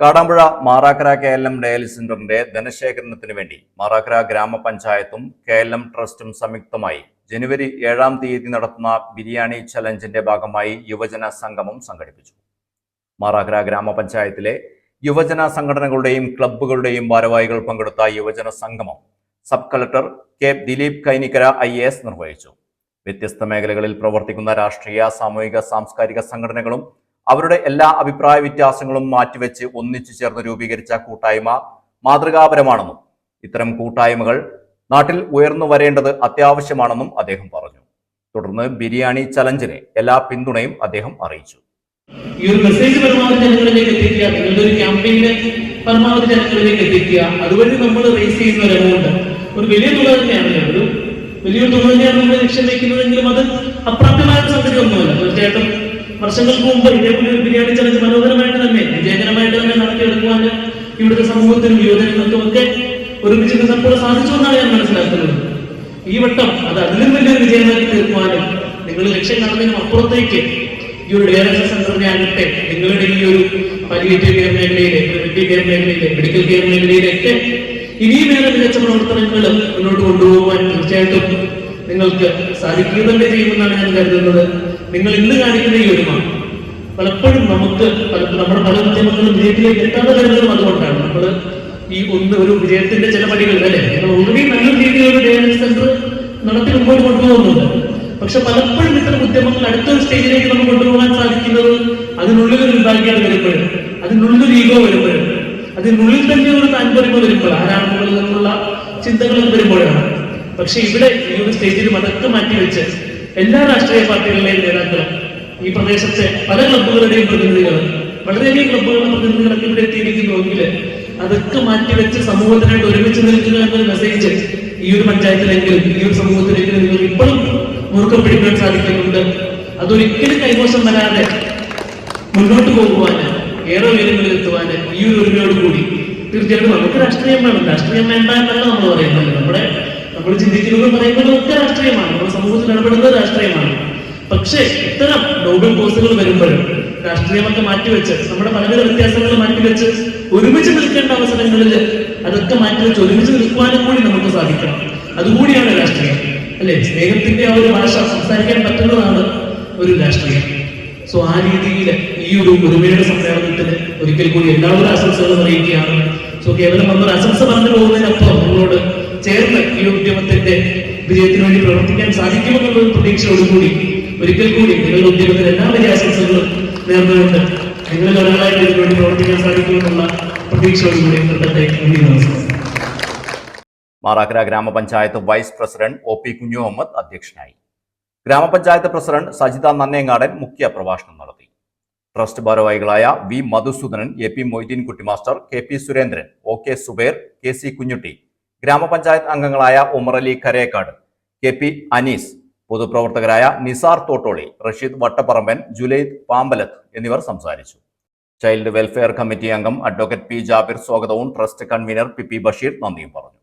Kadampuzha Marakkara K L M dialysis സെന്ററിന്റെ ധനശേഖരണത്തിന് വേണ്ടി മാറാക്കര ഗ്രാമപഞ്ചായത്തും കെ എൽ എം ട്രസ്റ്റും സംയുക്തമായി ജനുവരി ഏഴാം തീയതി നടത്തുന്ന ബിരിയാണി ചലഞ്ചിന്റെ ഭാഗമായി യുവജന സംഗമം സംഘടിപ്പിച്ചു. മാറാക്കര ഗ്രാമപഞ്ചായത്തിലെ യുവജന സംഘടനകളുടെയും ക്ലബ്ബുകളുടെയും ഭാരവാഹികൾ പങ്കെടുത്ത യുവജന സംഗമം sub collector K Dileep Kainikkara I A S നിർവഹിച്ചു. വ്യത്യസ്ത മേഖലകളിൽ പ്രവർത്തിക്കുന്ന രാഷ്ട്രീയ സാമൂഹിക സാംസ്കാരിക സംഘടനകളും അവരുടെ എല്ലാ അഭിപ്രായ വ്യത്യാസങ്ങളും മാറ്റിവെച്ച് ഒന്നിച്ചു ചേർന്ന് രൂപീകരിച്ച കൂട്ടായ്മ മാതൃകാപരമാണെന്നും ഇത്തരം കൂട്ടായ്മകൾ നാട്ടിൽ ഉയർന്നു വരേണ്ടത് അത്യാവശ്യമാണെന്നും അദ്ദേഹം പറഞ്ഞു. തുടർന്ന് ബിരിയാണി ചലഞ്ചിന് എല്ലാ പിന്തുണയും അദ്ദേഹം അറിയിച്ചു. ഈ ഒരു മെസ്സേജ് പരമാവധി ജനങ്ങളിലേക്ക് എത്തിക്കുക നിങ്ങളുടെ ഒരു ക്യാമ്പയിന് പരമാവധി ജനങ്ങളിലേക്ക് എത്തിക്കുക അതുവഴി നമ്മൾ റേസ് ചെയ്യുന്ന ഒരു ഒരു വലിയ തുക തന്നെയാണ് ഒരു വലിയൊരു തുക തന്നെയാണ് നമ്മൾ ലക്ഷ്യം വയ്ക്കുന്നതെങ്കിലും അത് അപ്രാപ്യമായ സംഗതി ഒന്നുമല്ല. തീർച്ചയായിട്ടും വർഷങ്ങൾക്ക് മുമ്പ് ഇതേപോലെ ഒരു ബിരിയാണി ചലഞ്ച് മനോഹരമായിട്ട് തന്നെ വിജയകരമായിട്ട് തന്നെ നടത്തിയെടുക്കുവാൻ ഇവിടുത്തെ സമൂഹത്തിനും യുവജനങ്ങൾക്കും ഒക്കെ ഒരുമിച്ച് നിന്നപ്പോൾ സാധിച്ചു എന്നാണ് ഞാൻ മനസ്സിലാക്കുന്നത്. ഈ വട്ടം അത് അതിലും വലിയൊരു വിജയമാക്കി തീർക്കുവാനും നിങ്ങൾ ലക്ഷ്യം കാണുന്നതിനും അപ്പുറത്തേക്ക് ഈ ഒരു ഡയാലിസിസ് സെന്ററിനെ ആകട്ടെ നിങ്ങളുടെ ഈ ഒരു പാലിയേറ്റീവ് കെയർ മേഖലയിലെ പ്രിവന്റീവ് കെയർ മേഖലയിലെ മെഡിക്കൽ കെയർ മേഖലയിലൊക്കെ ഇനിയും വേറെ മികച്ച പ്രവർത്തനങ്ങൾ മുന്നോട്ട് കൊണ്ടുപോകാൻ തീർച്ചയായിട്ടും നിങ്ങൾക്ക് സാധിക്കുക തന്നെ ചെയ്യുമെന്നാണ് ഞാൻ കരുതുന്നത്. നിങ്ങൾ ഇന്ന് കാണിക്കുന്ന ഈ ഒരുമ പലപ്പോഴും നമുക്ക് നമ്മുടെ പല ഉദ്യമങ്ങളും വിജയത്തിലേക്ക് എത്താതെ വരുന്നതും അതുകൊണ്ടാണ്. നമ്മൾ ഈ ഒന്ന് ഒരു വിജയത്തിന്റെ ചില പടികൾ അല്ലെ? ഓൾറെഡി നല്ല രീതിയിൽ ഒരു സെന്റർ നടത്തി മുമ്പോട്ട് കൊണ്ടുപോകുന്നുണ്ട്. പക്ഷെ പലപ്പോഴും ഇത്തരം ഉദ്യമങ്ങൾ അടുത്തൊരു സ്റ്റേജിലേക്ക് നമുക്ക് കൊണ്ടുപോകാൻ സാധിക്കുന്നത് അതിനുള്ളിൽ ഒരു വിഭാഗീയത വരുമ്പോഴും. അതിനുള്ളിൽ ഒരു ഈഗോ വരുമ്പോഴും. അതിനുള്ളിൽ തന്നെ ഒരു താല്പര്യം വരുമ്പോൾ ആരാണെന്നുള്ള ചിന്തകളും വരുമ്പോഴാണ് പക്ഷെ ഇവിടെ ഈ ഒരു സ്റ്റേജിൽ അതൊക്കെ മാറ്റിവെച്ച് എല്ലാ രാഷ്ട്രീയ പാർട്ടികളിലെയും നേതാക്കളും ഈ പ്രദേശത്തെ പല ക്ലബുകളുടെയും പ്രതിനിധികൾ വളരെയധികം ക്ലബുകളുടെ പ്രതിനിധികളൊക്കെ ഇവിടെ എത്തിയിരിക്കുന്നുവെങ്കിൽ അതൊക്കെ മാറ്റിവെച്ച് സമൂഹത്തിനായിട്ട് ഒരുമിച്ച് നിൽക്കുക എന്നൊരു മെസ്സേജ് ഈ ഒരു പഞ്ചായത്തിലെങ്കിലും ഈ ഒരു സമൂഹത്തിലെങ്കിലും നിങ്ങൾ ഇപ്പോഴും മുറുക്കം പിടിക്കാൻ സാധിക്കുന്നുണ്ട്. അതൊരിക്കലും കൈമോശം വരാതെ മുന്നോട്ട് പോകുവാന് ഏറെ ഉയരങ്ങളിൽ എത്തുവാന് ഈ ഒരു ഒരുമയോട് കൂടി തീർച്ചയായിട്ടും നമുക്ക് രാഷ്ട്രീയം വേണം. രാഷ്ട്രീയം വേണ്ട എന്നല്ല നമ്മൾ പറയുന്നത്. നമ്മുടെ നമ്മൾ ചിന്തിക്കുന്നത് പറയുന്നത് ഒക്കെ രാഷ്ട്രീയമാണ്. നമ്മുടെ സമൂഹത്തിൽ ഇടപെടുന്നത് രാഷ്ട്രീയമാണ്. പക്ഷേ ഇത്തരം നോബൽ കോഴ്സുകൾ വരുമ്പോഴും രാഷ്ട്രീയമൊക്കെ മാറ്റിവെച്ച് നമ്മുടെ പലവിധ വ്യത്യാസങ്ങൾ മാറ്റിവെച്ച് ഒരുമിച്ച് നിൽക്കേണ്ട അവസരങ്ങളിൽ അതൊക്കെ മാറ്റിവെച്ച് ഒരുമിച്ച് നിൽക്കുവാനും കൂടി നമുക്ക് സാധിക്കണം. അതുകൂടിയാണ് രാഷ്ട്രീയം. അല്ലെ? സ്നേഹത്തിന്റെ ആ ഒരു ഭാഷ സംസാരിക്കാൻ പറ്റുന്നതാണ് ഒരു രാഷ്ട്രീയം. സോ ആ രീതിയിൽ ഈ ഒരു ഒരുമയുടെ സമ്മേളനത്തിന് ഒരിക്കൽ കൂടി എല്ലാവരും ആശംസകളും അറിയിക്കുകയാണ്. സോ കേവലം നമ്മൾ ആശംസ പറഞ്ഞു പോകുന്നതിനപ്പുറം വിജയത്തിന് വേണ്ടി പ്രവർത്തിക്കാൻ സാധിക്കുമെന്നുള്ള പ്രതീക്ഷയോടുകൂടി ഒരിക്കൽ കൂടി നിങ്ങളുടെ എല്ലാ വലിയ ആശംസകളും നേർന്നുകൊണ്ട് നിങ്ങളിൽ ഒരാളായിട്ട് ഇതിനു വേണ്ടി പ്രവർത്തിക്കാൻ സാധിക്കുമെന്നുള്ള പ്രതീക്ഷയോടുകൂടി നിർത്തട്ടെ നന്ദി നമസ്കാരം. മാറാക്കര ഗ്രാമപഞ്ചായത്ത് വൈസ് പ്രസിഡന്റ് ഒ പി കുഞ്ഞു മുഹമ്മദ് അധ്യക്ഷനായി. ഗ്രാമപഞ്ചായത്ത് പ്രസിഡന്റ് സജിത നന്നേങ്ങാടൻ മുഖ്യ പ്രഭാഷണം നടത്തി. ട്രസ്റ്റ് ഭാരവാഹികളായ V Madhusoodanan A P Moideen Kuttimaster K P Surendran O K Zubair K C Kunhutty ഗ്രാമപഞ്ചായത്ത് അംഗങ്ങളായ ഉമറലി കരേക്കാട് കെ പി അനീസ് പൊതുപ്രവർത്തകരായ നിസാർ തോട്ടോളി റഷീദ് വട്ടപ്പറമ്പൻ ജുലൈദ് പാമ്പലത്ത് എന്നിവർ സംസാരിച്ചു. ചൈൽഡ് വെൽഫെയർ കമ്മിറ്റി അംഗം അഡ്വക്കേറ്റ് പി ജാബിർ സ്വാഗതവും trust convener P P Basheer നന്ദിയും പറഞ്ഞു.